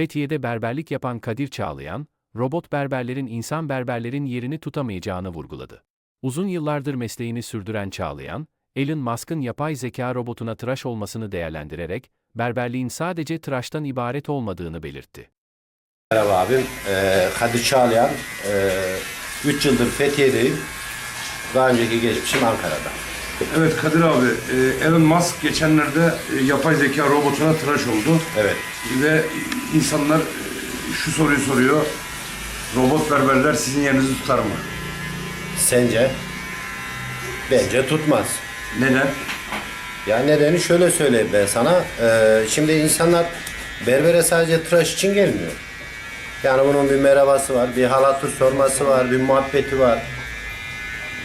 Fethiye'de berberlik yapan Kadir Çağlayan, robot berberlerin insan berberlerin yerini tutamayacağını vurguladı. Uzun yıllardır mesleğini sürdüren Çağlayan, Elon Musk'ın yapay zeka robotuna tıraş olmasını değerlendirerek, berberliğin sadece tıraştan ibaret olmadığını belirtti. Merhaba abim. Kadir Çağlayan. 3 yıldır Fethiye'deyim. Daha önceki geçmişim Ankara'da. Evet Kadir abi, e, Elon Musk geçenlerde e, yapay zeka robotuna tıraş oldu. Evet. Ve insanlar e, şu soruyu soruyor. Robot berberler sizin yerinizi tutar mı? Sence? Bence tutmaz. Neden? Ya nedeni şöyle söyleyeyim ben sana. Ee, şimdi insanlar berbere sadece tıraş için gelmiyor. Yani bunun bir merhabası var, bir halatır sorması var, bir muhabbeti var.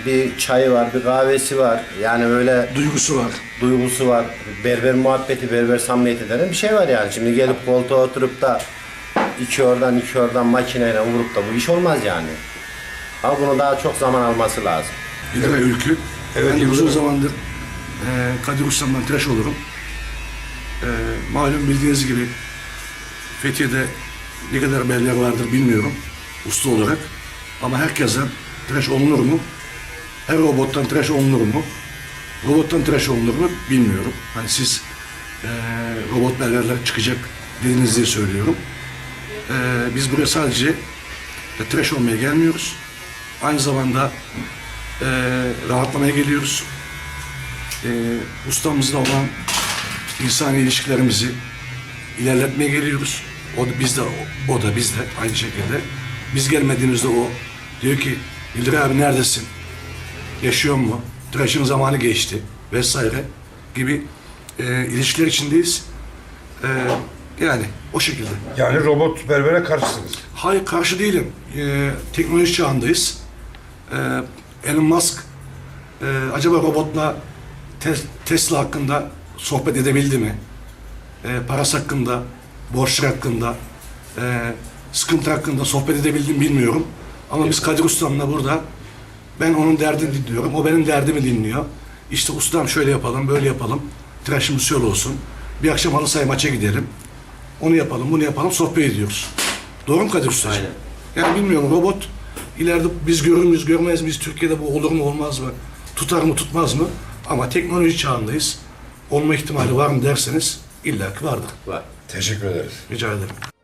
Bir çayı var, bir kahvesi var. Yani böyle duygusu var. duygusu var. Berber muhabbeti, berber samimiyeti denen bir şey var yani. Şimdi gelip koltuğa oturup da iki oradan iki oradan makineyle vurup da bu iş olmaz yani. Ama bunu daha çok zaman alması lazım. İlere Ülkü. Evet, ben de uzun zamandır e, Kadir Ustam'dan tıraş olurum. E, malum bildiğiniz gibi Fethiye'de ne kadar berber vardır bilmiyorum usta olarak. Ama herkesten tıraş olunur mu? Her robottan tıraş olunur mu? Robottan tıraş olunur mu bilmiyorum. Hani siz e, robot berberler çıkacak dediniz diye söylüyorum. E, biz buraya sadece e, tıraş olmaya gelmiyoruz. Aynı zamanda e, rahatlamaya geliyoruz. E, ustamızla olan insani ilişkilerimizi ilerletmeye geliyoruz. O da biz de o, o da biz de aynı şekilde. Biz gelmediğimizde o diyor ki İldir abi neredesin? Yaşıyor mu? Tıraşın zamanı geçti vesaire gibi e, ilişkiler içindeyiz. E, yani o şekilde. Yani robot berbere karşısınız. Hayır karşı değilim. Ee, teknoloji çağındayız. Ee, Elon Musk e, acaba robotla Tes- Tesla hakkında sohbet edebildi mi? Ee, parası hakkında, borçlar hakkında, e, sıkıntı hakkında sohbet edebildi mi bilmiyorum. Ama biz Kadir Ustam'la burada ben onun derdini dinliyorum, o benim derdimi dinliyor. İşte ustam şöyle yapalım, böyle yapalım, tıraşımız şöyle olsun. Bir akşam halı saha maça gidelim. Onu yapalım, bunu yapalım, sohbet ediyoruz. Doğru mu Kadir Ustacığım? Yani bilmiyorum robot ileride biz görür müyüz, görmeyiz miyiz? Türkiye'de bu olur mu, olmaz mı? Tutar mı, tutmaz mı? Ama teknoloji çağındayız. Olma ihtimali var mı derseniz illaki vardır. Var. Teşekkür ederiz. Rica ederim.